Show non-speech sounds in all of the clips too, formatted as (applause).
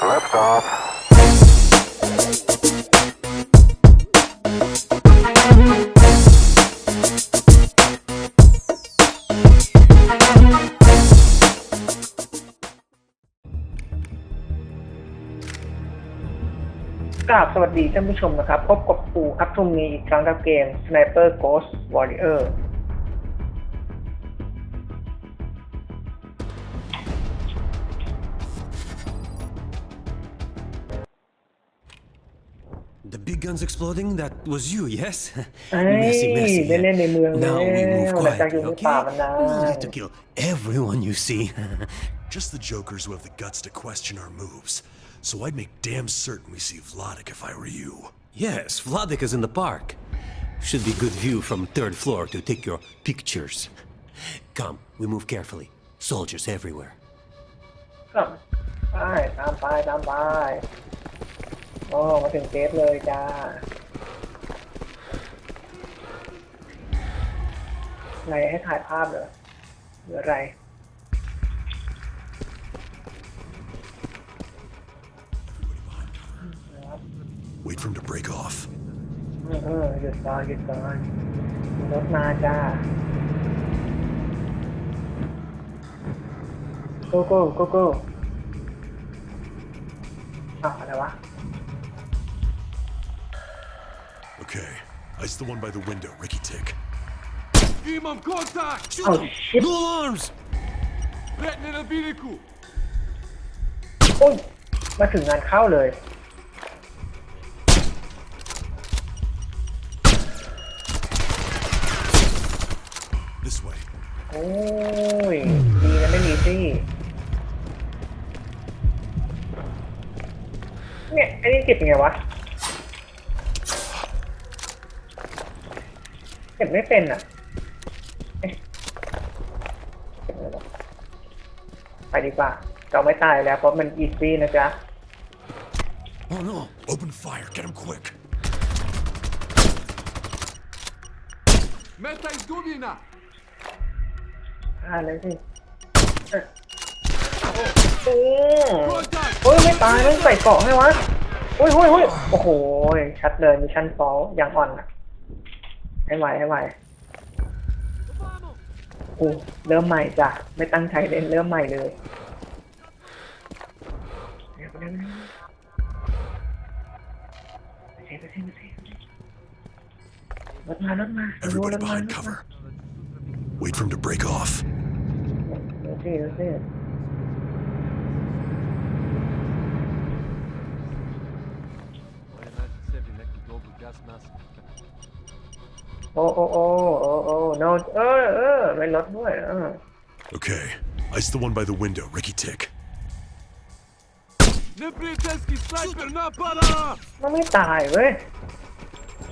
Lift off. กราบสวัสดีท่านผู้ชมนะครับ พบกับปูอัพทุมนีอีกครั้งกับเกม Sniper Ghost Warrior guns exploding? That was you, yes? (laughs) เอ้ย Messy, messy. ได้เล่นในเมืองแล้ว Now we move หลังจากอยู่ quietly, ในป่า okay? มานาน We'll have to kill everyone you see. (laughs) Just the jokers who have the guts to question our moves. So I'd make damn certain we see Vladik if I were you. yes, Vladik is in the park. Should be good view from third floor to take your pictures. Come, we move carefully. Soldiers everywhere. ก็ไปตามไปตามไป โอ้มาถึงเซฟเลยจ้าอะไรให้ถ่ายภาพเหรอหรืออะไร Wait for him to break off. เออเออหยุดก่อนหยุดก่อนรถมาจ้าโกโก้โกโก้อ้าวอะไรวะ ice the one by the window, Ricky Tick. Imam kontakt! เอาชิป No alarms! Letne na biliku! โอ้ย มาถึงงานเข้าเลย This way. โอ้ย ดีนะไม่มีซี่เนี่ยไอ้นี่เก็บยังไงวะ เก็บไม่เป็นอะเอ๊ะเก็บไม่ได้ไปดีกว่าเราไม่ตายแล้วเพราะมันอีซี่นะจ๊ะ Oh no! Open fire, get him quick. Meta izgubljena! อ่าเลยสิเอ๊ะโอ้ Kontakt! โอ้ยไม่ตายไม่ใส่เกราะให้วะโอ้ยโอ้ยโอ้ยโอ้โห ชัดเลยมีชั้นฟอลอย่างอ่อนอะ ให้ไหวให้ไหวโอ้เริ่มใหม่จ้ะ ไม่ตั้งใจเล่นเริ่มใหม่เลยเดี๋ยวเดี๋ยวเดี๋ยวเดี๋ยวเดี๋ยวเดี๋ยวเดี๋ยวรถมารถมาดูร Everybody ถมา behind cover. Wait for him to break off. เดี๋ยวสิเโอ้โอ้โอ้โอ้โอ้ no เออเออไม่ลดด้วยเออ Okay, ice the one by the window, Ricky Tick. Neprijateljski snajper napada! มันไม่ตายเว้ย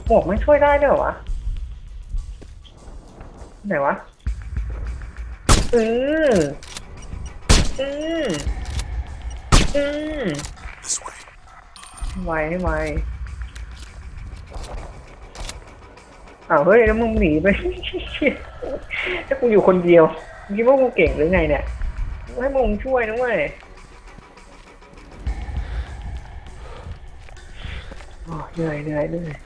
หมวกไม่ช่วยได้ด้วยเหรอวะ ไหนวะอืมอืมอืม This way. ไวให้ไว อ้าวเฮ้ยแล้วมึงหนีไป ถ้ากูอยู่คนเดียวมึงคิดว่ากูเก่งหรือไงเนี่ยให้มึงช่วยนะเว้ยโอ้เหนื่อยเหนื่อยเหนื่อย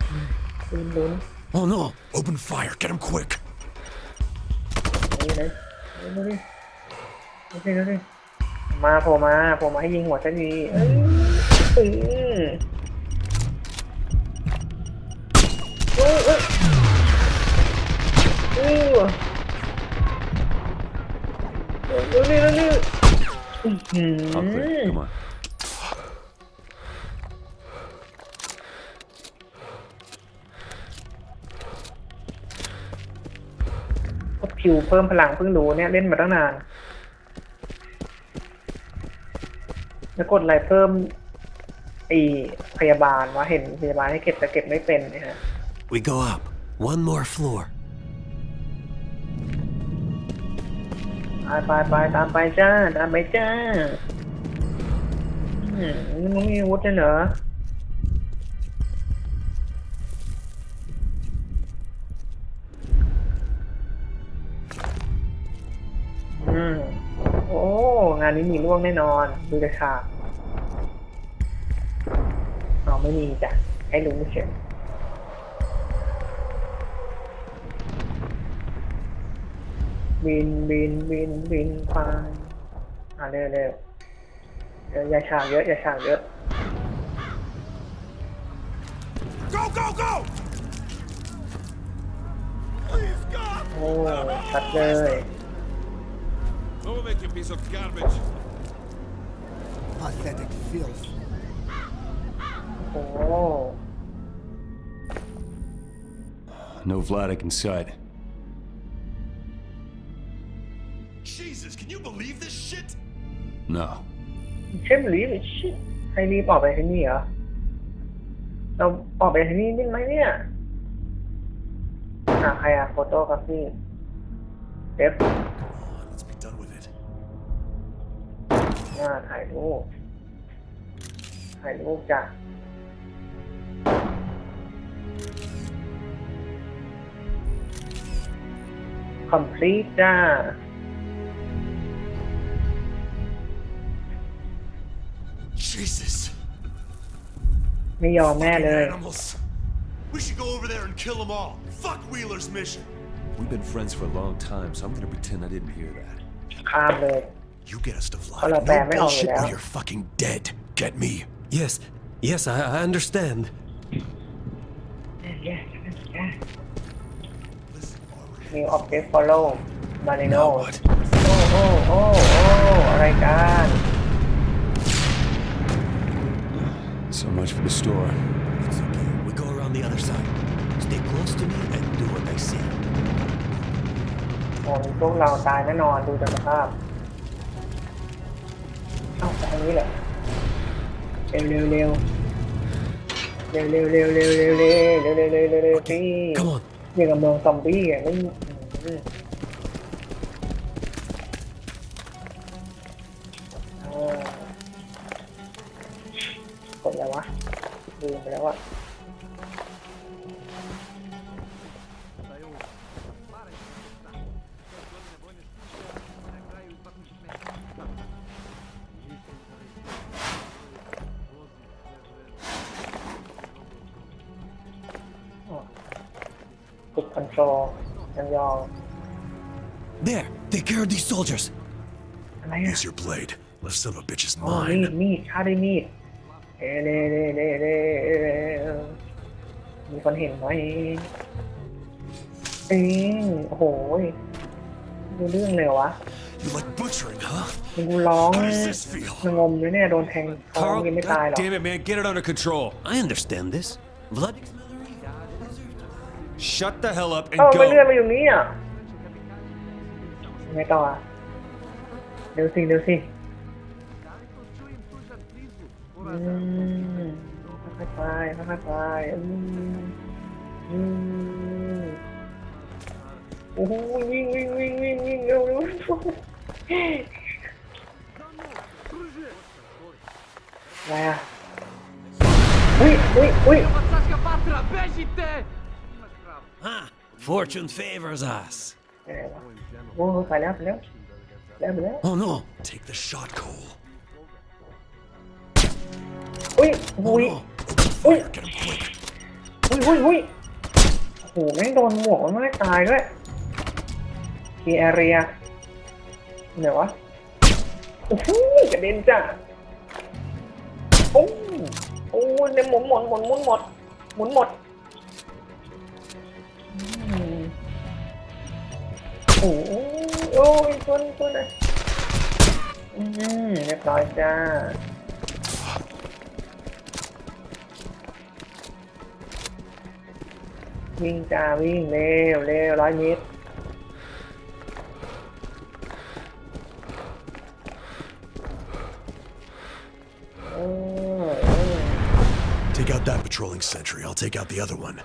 ลุ้นลุ้น Oh no! Open fire, get him quick. นี่เลยดูดิดูดิดูดิมาโผล่มาโผล่มาให้ยิงหัวซะดีเอ้ยอืมเอ้ยเอ้ย อู้ดูดิดูดิอื้อหือ Okay, come on. ก็ผิวเพิ่มพลังเพิ่งรู้เนี่ยเล่นมาตั้งนาน แล้วกดอะไรเพิ่มไอพยาบาลวะเห็นพยาบาลให้เก็บแต่เก็บไม่เป็นนี่ยฮะ We go up. One more floor. ไปไปไปตามไปจ้า ตามไปจ้าอืมมึงมีอาวุธเลยเหรออืมโอ้ งานนี้มีล่วงแน่นอน ดูจะฉากเอาไม่มีจ้ะ ให้รู้เฉย บินบินบินบินไปอ่าเร็วเร็วเดี๋ยวอย่าฉากเยอะอย่าฉากเยอะ Go, go, go! Please, God! โอ้ชัดเลย Move it, you piece of garbage. Pathetic filth. โอ้ No Vladik in sight. You believe this shit? No. เช่นรีบชิให้รีบออกไปที่นี่เหรอ เราออกไปที่นี่ได้ไหมเนี่ยอะใครอะโฟโต้กราฟีเดฟ Come on, let's be done with it. อ่าถ่ายรูป ถ่ายรูปจ้ะ complete จ้า Jesus. ไม่ยอมแม่เลย Animals. We should go over there and kill them all. Fuck Wheeler's mission. We've been friends for a long time, so I'm gonna pretend I didn't hear that. ข้ามเลย You get us to Hold up, Vlad. man, Noไม่ออกอยู่ bullshit แล้ว or you're fucking dead. Get me? Yes, yes, I, I understand. Listen, Aubrey. มี object follow มาริโน Now what? โอ้โอ้โอ้โอ้อะไรกัน So much for the store. It's okay. We go around the other side. Stay close to me and do what I say. โอ้พวกเราตายแน่นอนดูจากสภาพเอ้าไปทางนี้เหรอเร็วเร็วเร็วเร็วเร็วเร็วเร็วเร็วเร็วเร็วเร็วเร็วเร็วเร็วพี่ Come on. อย่างกับเมืองซอมบี้อะไม่ ลืมไปแล้วอ่ะ กดคอนโทรลยังยอง There, take care of these soldiers. อะไรอ่ะ Use your blade. Left son of a bitch is อ๋อมีด mine. มีดฆ่าด้วยมีด เอเดเดเดเดมีคนเห็นไหมเองโอ้โหยดูเรื่องเลยวะ You like butchering, huh? มึงกูร้อง How does this feel? สงมเลยเนี่ยโดนแทงท้องยังไม่ตายหรอก damn it, man, get it under control. I understand this. Vladik's Shut the hell up เอ้า and ไม่เลื่อน go. มาอยู่นี้อะยังไงต่ออะเร็วสิเร็วสิ ค่อยๆไปค่อยๆไปอืมอืมโอ้โหวิ่งวิ่งวิ่งวิ่งวิ่งเร็วเร็วอะไรอ่ะอุ้ยอุ้ยอุ้ย Пацашка Патра, бежите! Ah, fortune favors us. อะไรวะโอ้ไปแล้วไปแล้วแล้วไปแล้ว Oh no. Take the shot, Cole. อุ้ยอุ้ยอุ้ยอุ้ยอุ้ยอุ้ยโอ้โหแม่งโดนหมวกมันไม่ตายด้วยทีแอเรียไหนววะโอ้โหกระเด็นจ้ะโอ้โอ้เนี่ยหมุนหมุนหมุนหมุนหมดหมุนหมดโอ้โหโอ้ยชนชนเลยอืมเรียบร้อยจ้า วิ่งจ้าวิ่งเร็วเร็วร้อยเมตรเออเออ Take out that patrolling sentry. I'll take out the other one.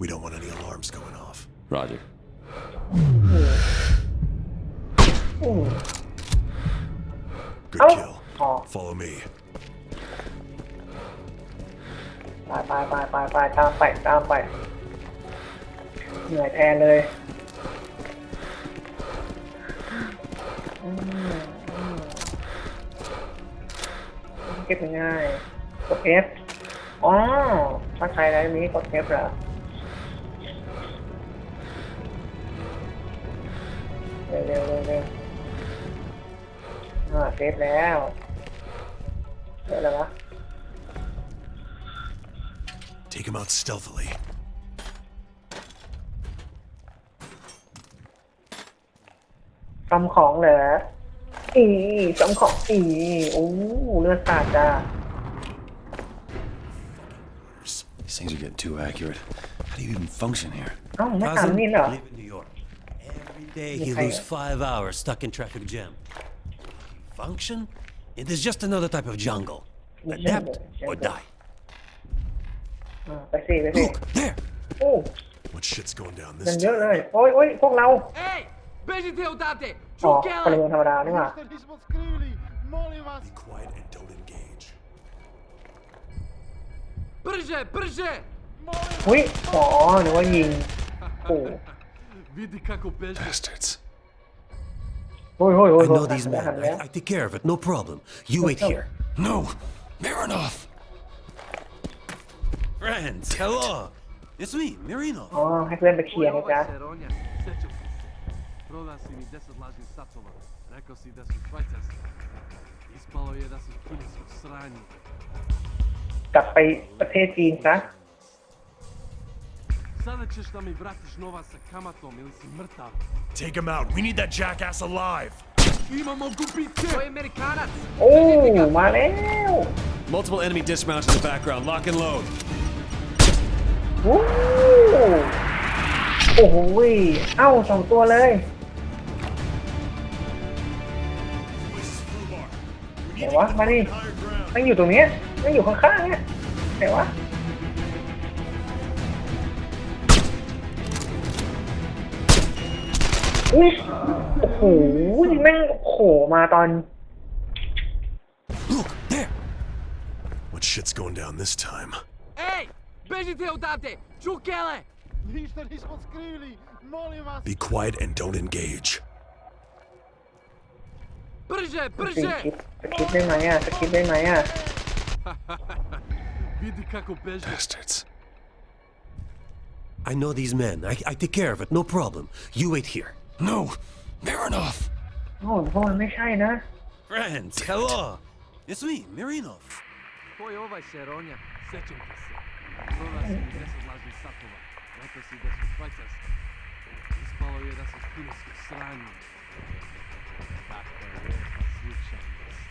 We don't want any alarms going off. Roger. อืม Good Oh. kill. Oh. Follow me. ไปไปไปไปไปตามไปตามไป เหนื่อยแทนเลยเก็บง่ายกด F อ๋อถ้าใครได้นี้กดเทปเหรอเร็วเร็วเร็วเอ่าเซฟแล้วเดี๋ยวอะไรวะ Take him out stealthily. ซ่อมของเหรออีซ่อมของอีโอ้เลือดสาดจ้า These things are getting too accurate. How do you even function here? เอ้าไม่ตาม Cousin, นี่เหรอ live in New York. Every day he Okay. lose five hours stuck in traffic jam. Function? It is just another type of jungle. Adapt or die. อ่าไปสิไปสิ Look, there! โอ้ What shit's going down ยัง this เยอะ time? เลย โอ้ยโอ้ยพวกเรา Ej! Bežite odavde! อ๋อพล Čukele! เมืองธรรมดานี่หว่า Ništa nismo skrivili, molim vas. Be quiet and don't engage. Brže, brže! อุ้ยอ๋อหรือว่ายิงโอ้ Vidi kako beže. Bastards. โอ้ยโอ้ยโอ้ย I โอ้ย know these หัน men. แล้ว I, I take care of it, no problem. You wait here. No! Mironov! Friends, hello! It's me, Mirino. อ๋อให้ Prodao si mi 10 lažnih satova. Rekao si da su švajcarski. Ispalo je da su kineskog sranje. กลับไปประเทศจีนซะ Sada ćeš da mi vratiš novac sa kamatom ili si mrtav. Take him out. We need that jackass alive. Imamo gubitke! To je Amerikanac! โอ้ มาแล้ว Multiple enemy dismounts in the background. Lock and load. โอ้โอ้โหยเอ้าสองตัวเลย ไหน need to วะ get the มาดิ fucking higher ground. ไม่อยู่ตรงเนี้ยไม่อยู่ข้างๆเนี่ยไหนวะอุ้ยโอ้โหแม่งโผล่มาตอน Look, there! What shit's going down this time? Ej! Bežite odavde! Čukele! Ništa nismo skrivili, molim vas. Be quiet and don't engage. Brže, สี่ brže! คลิปสคลิปได้ไหมอ่ะสคลิปได้ไหมอ่ะ Vidi kako beže. Bastards. I know these men. I, I take care of it, no problem. You wait here. No! Mironov! โอ้โหมันไม่ใช่นะ Friends, hello! It's me, Mirino. Ko je ovaj se Ronja? Sećam te se. Prodao si mi 10 lažnih satova. Rekao si da su švajcarski. Ispalo je da su kineskog sranje. Kako je Pa slučajnost.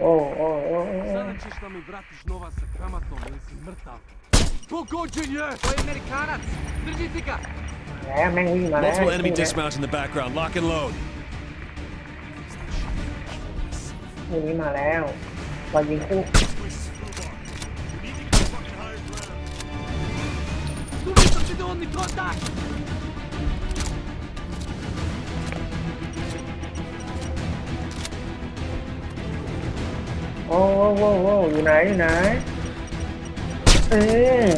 โอ้โอ้โอ้โอ้ Sada ćeš da mi vratiš novac sa kamatom ili si mrtav. Pogođen je! To je Amerikanac! Držite ga! แล้วแม่งวิ่งมาแล้ว Multiple enemy วิ่งแล้ว dismounts in the background. Lock and load. วิ่งนี้มาแล้วเรายิงคู่ This is Fubar. We need โอ้โอ้โอ้อยู่ไหนอยู่ไหน เออ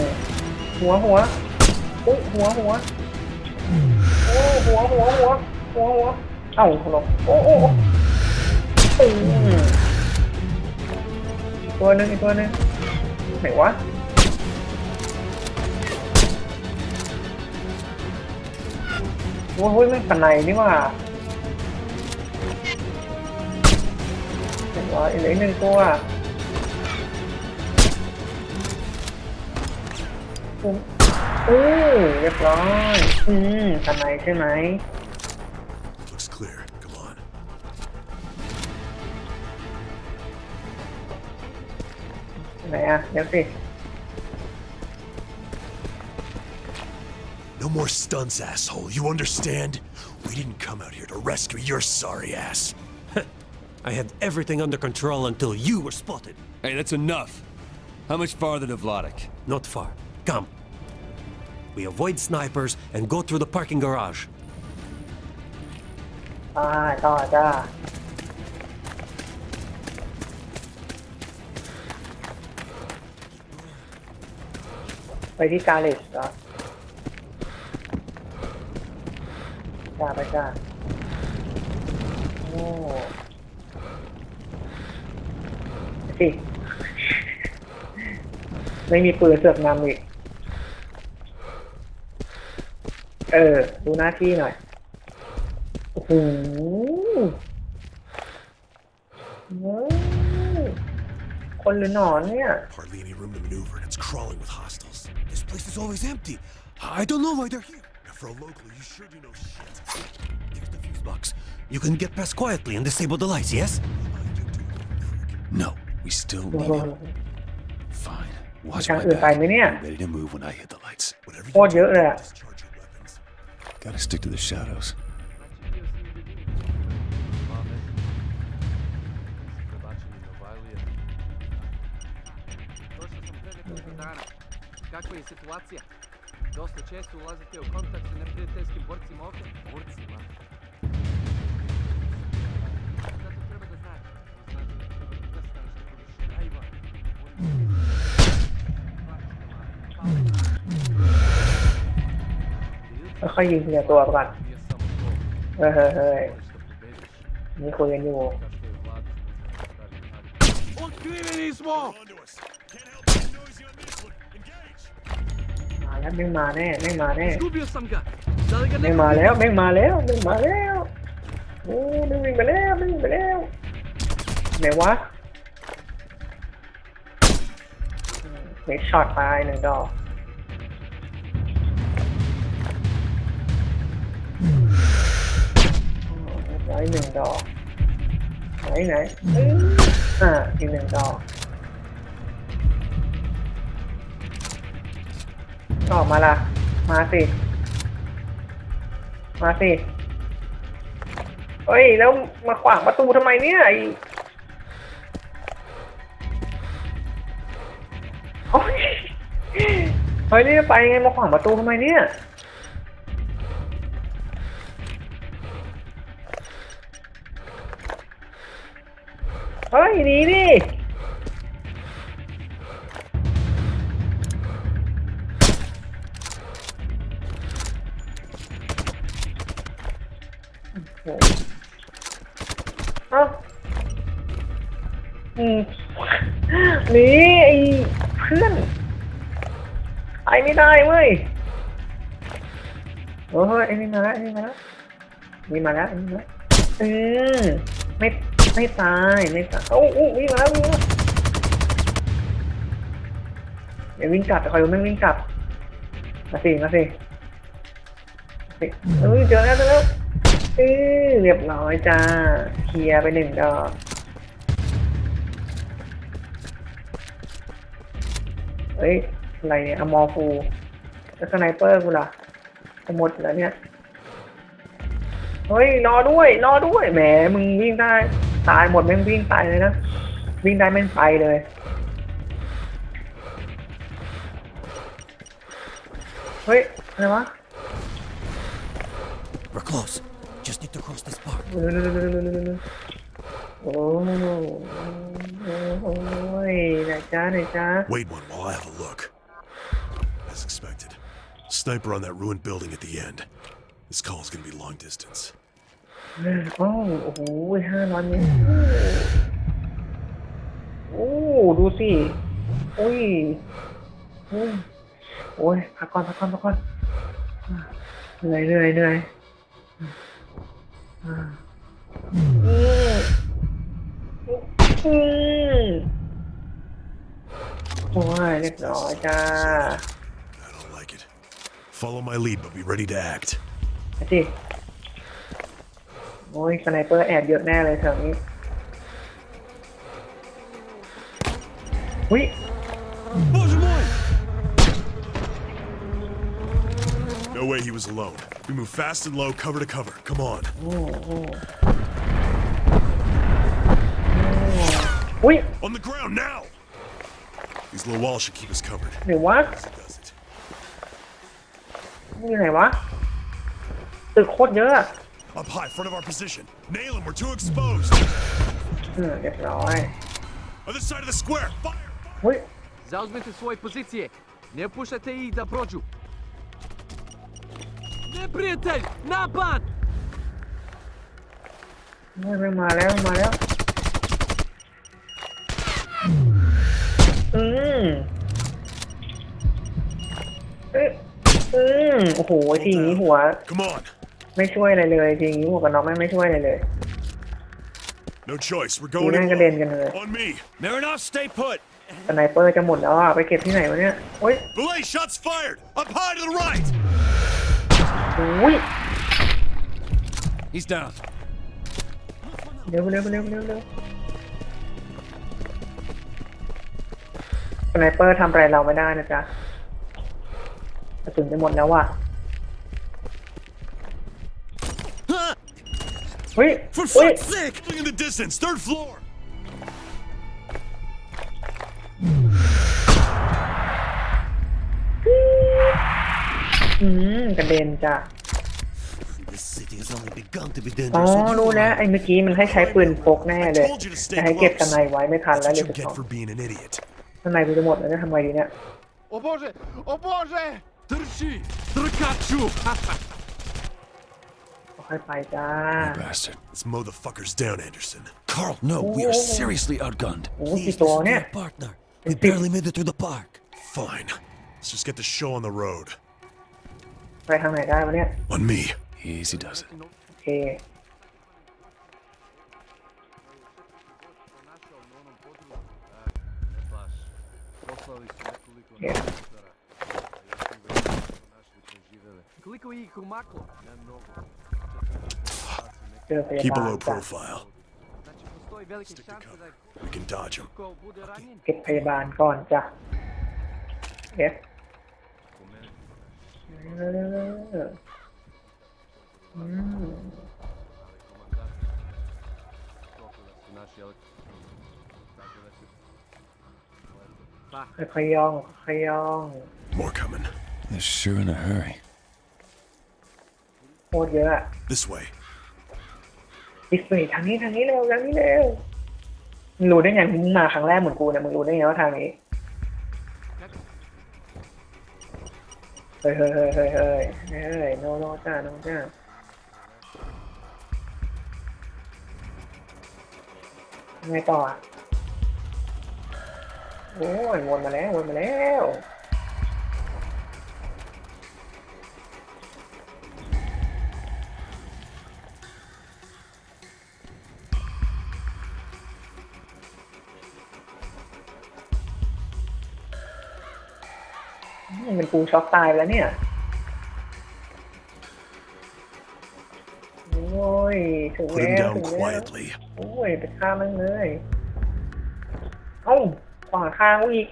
หัวหัวอุ้หัวหัวโอ้หัวหัวหัวหัวหัวเอ้าลงโอ้โอ้โอ้ตัวหนึงอีกตัวหนึงไหนวะโอ้โหไม่ปันไหนนี่ว่า รียบร้อยเหลืออีกหนึ่งตัวอืมอู้เรียบร้อย อืมปันไหนใช่ไหม Looks clear. Come on. ไหนอะ เดี๋ยวสิ No more stunts, asshole. You understand? We didn't come out here to rescue your sorry ass. I had everything under control until you were spotted. Hey, that's enough. How much farther to Vladek? Not far. Come. We avoid snipers and go through the parking garage. Ah, da, da. By Oh. ไปจ้าโอ้สิไม่มีปืนเสือกนำอีก เออ ดูหน้าที่หน่อยโอ้โหอืมคนหรือหนอนเนี่ย Hardly any room to maneuver, and it's crawling with hostiles. This place is always empty. I don't know why they're here. Now, for a local, you sure do know shit. There's the fuse box. You can get past quietly and disable the lights, yes? You do, prick. No, we still โอ้ need โห him. Fine. Watch ทาง my อื่นไปไหม back. เนี่ย Ready to move when I hit the lights. Whatever โคตรเยอะเลยอะ discharge your weapons. Gotta stick to the shadows. Mamy. Prebačeni Novajlije. Došao sam pre nekoliko dana. Kakva je situacija? Dosta često ulazite u kontakt sa neprijateljskim borcima ovdje? Borcima? ค่อยยิงเนี่ยตัวก่อนเฮ้ยเฮ้ยนี่คุยกันอยู่ มาแล้วแม่งมาแน่แม่งมาแน่แม่งมาแล้วแม่งมาแล้วแม่งมาแล้วโอ้ม่งวิ่งไปแล้วม่งวิ่งไปแล้วไหนวะเฮดช็อตตายหนึ่งดอก ร้อยหนึ่งดอก ไหนไหนอื้ออ่าอีกหนึ่งดอกออกมาละมาสิ มาสิ เฮ้ย แล้วมาขวางประตูทำไมเนี่ยไอ้โอ้ยเฮ้ย นี่ไปไงมาขวางประตูทำไมเนี่ย หนีดิโอ้เอ้าอืมหนีไอ้เพื่อนไอ้ไม่ได้เว้ยโอ้ยไอ้นี่มาแล้วไอ้นี่มาแล้วนี่มาแล้วไอ้นี่มาแล้วอืมไม่ ไม่ตายไม่ตายโอ้โอ้วิ่งมาแล้ววิ่งมาเดี๋ยววิ่งกลับแต่คอยดูแม่งวิ่งกลับมาสิมาสิมาสิเอ้ยเจอแล้วเจอแล้วเออเรียบร้อยจ้าเคลียร์ไปหนึ่งดอกเฮ้ยอะไรเนี่ยอมอฟูแล้วสไนเปอร์กูล่ะจะหมดแล้วเนี่ย เฮ้ย รอด้วย รอด้วย แหม มึงวิ่งได้ ตายหมดแม่งวิ่งไปเลยนะ วิ่งได้แม่งไปเลย เฮ้ย อะไรวะ We're close. Just need to cross this park. โอ้โอ้โอ้ยไหนจ้าไหนจ้า (laughs) Wait one while I have a look. As expected. Sniper on that ruined building at the end. This call is gonna be long distance. โอ้โอ้โหห้าร้อยเมตรโอ้ดูสิโอ้ยโอ้ยโอ้ยพักก่อนพักก่อนพักก่อนเหนื่อยเหนื่อยเหนื่อยอ่าอืมอืมโอ้ยเรียบร้อยจ้า I don't like it. Follow my lead, but be ready to act. ไปสิ โอ้ยสไนเปอร์แอบเยอะแน่เลยแถวนี้อุ้ย No way he was alone. We move fast and low, cover to cover. Come on. อุ้ย On the ground now! These low walls should keep us covered. หรือวะ As it does it. นี่อยู่ไหนวะตึกโคตรเยอะอะ up high front of our position. Nail him, we're too exposed. All right. Other side of the square, fire! fire. Wait. Zauzmite position. Ne pušajte ih da prođu. Ne prijatelj, napad! Mare, mare, mare. Mm. Mm. Oh, I see you, ไม่ช่วยอะไรเลยทีนี้หัวกันน็อกไม่งไม่ช่วยอะไรเลย No choice. We're ที going นั่น in. กระเด็นกันเลย On me. Marinov, stay put! สไนเปอร์จะหมดแล้วอะไปเก็บที่ไหนวะเนี่ยโอ้ย Belay, shots fired. Up high to the right. โอ้ย He's down. เร็วเร็วเร็วเร็วเร็วสไนเปอร์ทำอะไรเราไม่ได้นะจ๊ะกระสุนจะหมดแล้วว่ะ เฮ้ย For เฮ้ย fuck's sake! Look in the distance. Third floor. อืมกระเด็นจ้ะ This city has only begun to be อ๋อ dangerous. and you รู้แล้ว are- ไอ้เมื่อกี้มันให้ใช้ปืนพกแน่เลย told you to stay จะให้เก็บ close. สไนไว้ไม่ทัน That's แล้ว what เดี๋ยว you จะ get for being an idiot. สไนกูจะหมดแล้วจะทำไงดีเนี่ย O Boże! O Boże! Держи! Дракачу! ค่อยไปจ้า Bastard. Let's mow the fuckers down, Anderson. Carl, no, we are seriously outgunned. โอ้โห Please กี่ตัว listen to เนี่ย your partner. We barely made it through the park. Fine. Let's just get the show on the road. ไปทางไหนได้วะเนี่ย On me. Easy does it. โอเค Poslali su nekoliko Je. helikoptera. A još uvek nisu našli preživele. Koliko ih umaklo? Ne mnogo. Keep a บาล low จ้ะ profile. Znači, postoji velike Stick to šanse da cover. We can dodge them. ko bude ranjen. เก็บพยาบาลก่อนจ้ะเอฟอืม Koliko da su naši električni. Tako da će... Pa, ค่อยๆย่องค่อยๆย่อง More coming. They're sure in a hurry. โคตรเยอะอะ This way. ดิสเพย์ทางนี้ทางนี้เร็วทางนี้เร็วมึงรู้ได้ไงมึงมาครั้งแรกเหมือนกูเนี่ยมึงรู้ได้ไงว่าทางนี้เฮ้ยเฮ้ยเฮ้ยเฮ้ยเฮ้ยเฮ้ยโนโนจ้าโนจ้าไงต่ออะโอ้ยวนมาแล้ววนมาแล้ว กูช็อกตายไปแล้วเนี่ย โอ้ย ถึง Put him แล้ว down ถึงแล้ว quietly. โอ้ยไปฆ่ามันเลย เอ้าขวางทางกูอีก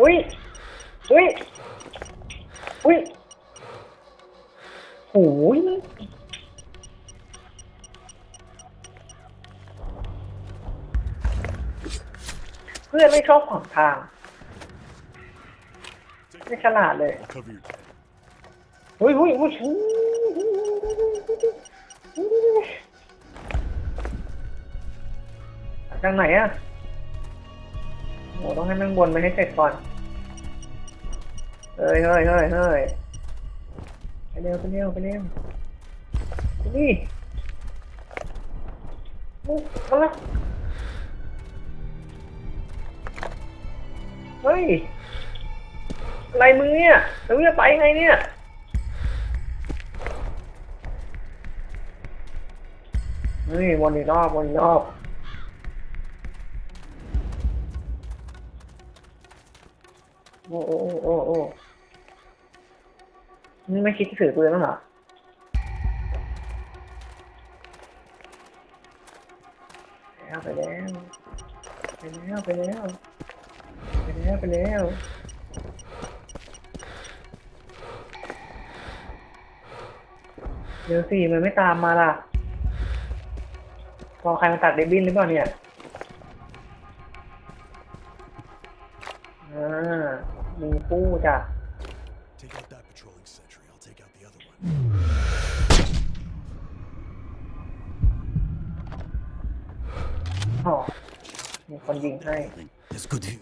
อุ้ย อุ้ย อุ้ยโอ้ยเพื่อนไม่ชอบขวางทาง ไม่ฉลาดเลย I'll cover your อุ้ยอุ้ยอุ้ยทางไหนอะโหต้องให้มันวนไปให้เสร็จก่อน เฮ้ยเฮ้ยเฮ้ยเฮ้ยไปเร็วไปเร็วไปเร็วไปนี่อุ๊ยมาละเฮ้ย อะไรมึงเนี่ยแล้วมึงจะไปไงเนี่ยเฮ้ยวนอีกรอบวนอีกรอบโอ้โอ้โอ้โอ้นี่ไม่คิดจะถือปืนบ้างเหรอไปแล้วไปแล้วไปแล้วไปแล้วไปแล้ว เดี๋ยวสิมันไม่ตามมาล่ะรอใครมาตัดเดบบินหรือเปล่าเนี่ยอ่ามีปู้จ้ะ Take out that patrolling sentry. I'll take out the other one. อ๋อมีคนยิงให้ That's good view.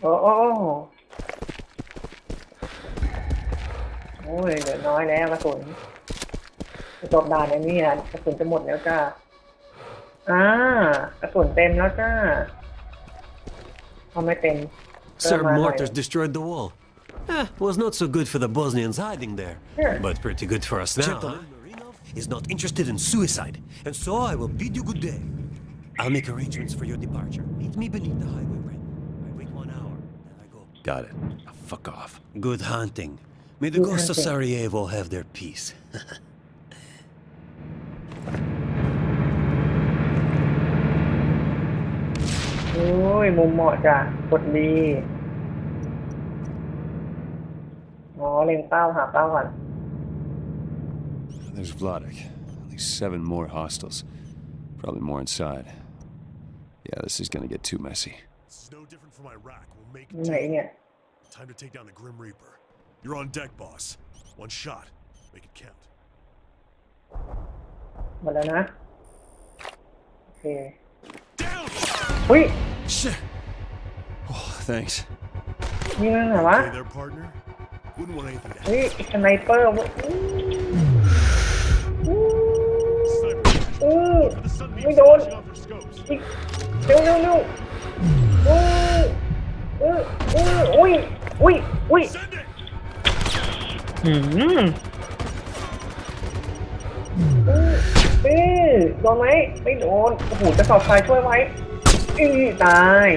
โอ้โอ้โอ้โอ้ยเหลือน้อยแล้วกระสุน จะจบด่านไอ้นี่อ่ะกระสุนจะหมดแล้วจ้า อ่ากระสุนเต็มแล้วจ้าเอาไม่เต็มเพิ่ม Sir มาหน่อย mortars destroyed the wall. Eh, was not so good for the Bosnians hiding there, Yeah. but pretty good for us now. Gentlemen. huh? Marinov is not interested in suicide, and so I will bid you good day. I'll make arrangements for your departure. Meet me beneath the highway red. I wait one hour, then I go. Got it. Now fuck off. Good hunting. May the Good ghosts of hunting. Sarajevo have their peace. (laughs) โอ้ย มุมเหมาะจ้ะกดดีอ๋อเล็งเป้าหาเป้าก่อน There's Vladek. At least seven more hostiles. Probably more inside. Yeah, this is gonna get too messy. This is no different from Iraq. We'll make ไหน it. เนี่ย Time to take down the Grim Reaper. You're on deck, boss. One shot. Make it count. หมดแล้วนะ โอเค Down! อุ้ย Shit. Oh, thanks. นี่มันไหนวะ Hey there, partner. Wouldn't want anything to เฮ้ย happen. สไนเปอร์อู้อู้ Sniper, อู้ the sunbeams ไม่โดน flashing off their scopes. อีกเร็วเร็วเร็วอู้อู้อู้อุ้ยอุ้ยอุ้ย Send it! หืมอู้เอ้ยโดนไหมไม่โดนโอ้โหจะสอบไฟช่วยไว้ อีตาย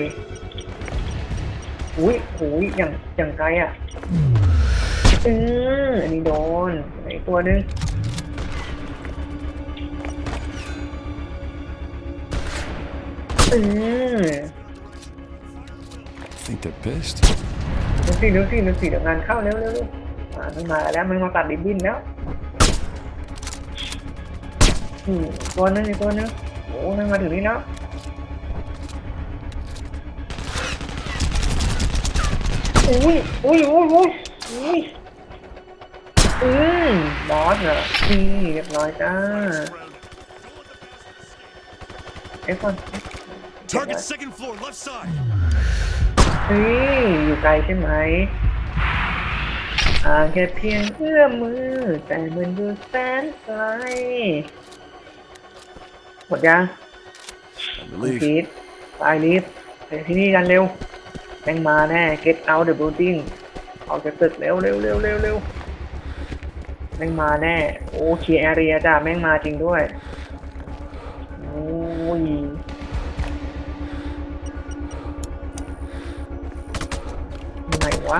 อุ้ยโอ้ยอย่างอย่างไกลอะอืมอันนี้โดนไหนตัวหนึงอืม Think they're pissed? ดูสิดูสิดูสิเดี๋ยวงานเข้าเร็วเร็วเร็วอ่ามันมาแล้วมันมาตัดริบบิ้นแล้วอืมตัวนึงอีกตัวนึงโอ้มันมาถึงนี่แล้ว อุ้ยอุ้ยอุ้ยอุ้ยอุ้ยอืมบอสเหรอนี่เรียบร้อยจ้า Round. เอ้ยก่อน Target second floor, left side. เฮ้ยอยู่ไกลใช่ไหมห่างแค่เพียงเอื้อมมือ แต่มันดูแสนไกลหมดยัง Time to ลี leave. ดตายลีดไปที่นี่กันเร็ว แม่งมาแน่ get out the building ออกจากตึกเร็วเร็วเร็วเร็วเร็วแม่งมาแน่ โอ้เคลียร์แอเรียจ้าแม่งมาจริงด้วย โอ้ยยังไงวะ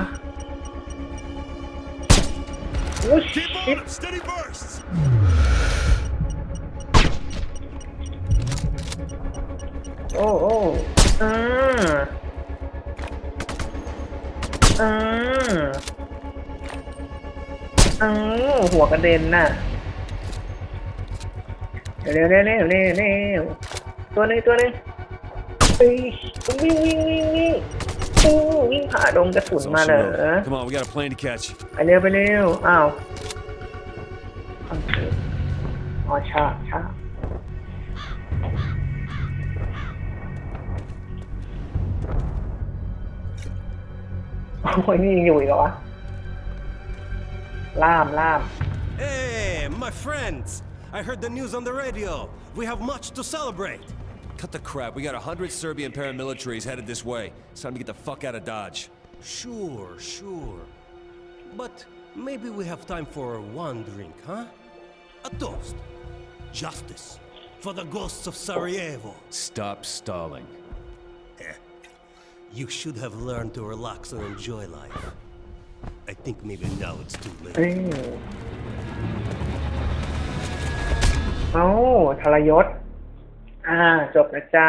โอ้ย Keep ชิ on him! Steady bursts! โอ้โอ้อ่า อ่าอ่าหัวกระเด็นน่ะ เร็วเร็วเร็วเร็วเร็วตัวนึงตัวนึงเอ้ยวิ่งวิ่งวิ่งวิ่งอู้วิ่งผ่าดงกระสุนมาเหรอ Shiloh. Come on, we got a plane to catch. ไปเร็วไปเร็วอ้าว โอ้ยนี่ยังอยู่อีกเหรอวะ ล่ามล่าม Hey, my friends! I heard the news on the radio. We have much to celebrate. Cut the crap. We got a hundred Serbian paramilitaries headed this way. It's time to get the fuck out of Dodge. Sure, sure. But maybe we have time for one drink, huh? A toast. Justice. For the ghosts of Sarajevo. Stop stalling. You should have learned to relax and enjoy life. I think maybe now it's too late. เอ้ยเอ้าทรยศ อ่า จบแล้วจ้า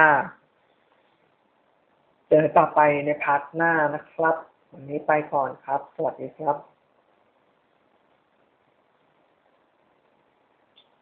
เจอต่อไปในพาร์ทหน้านะครับ วันนี้ไปก่อนครับ สวัสดีครับ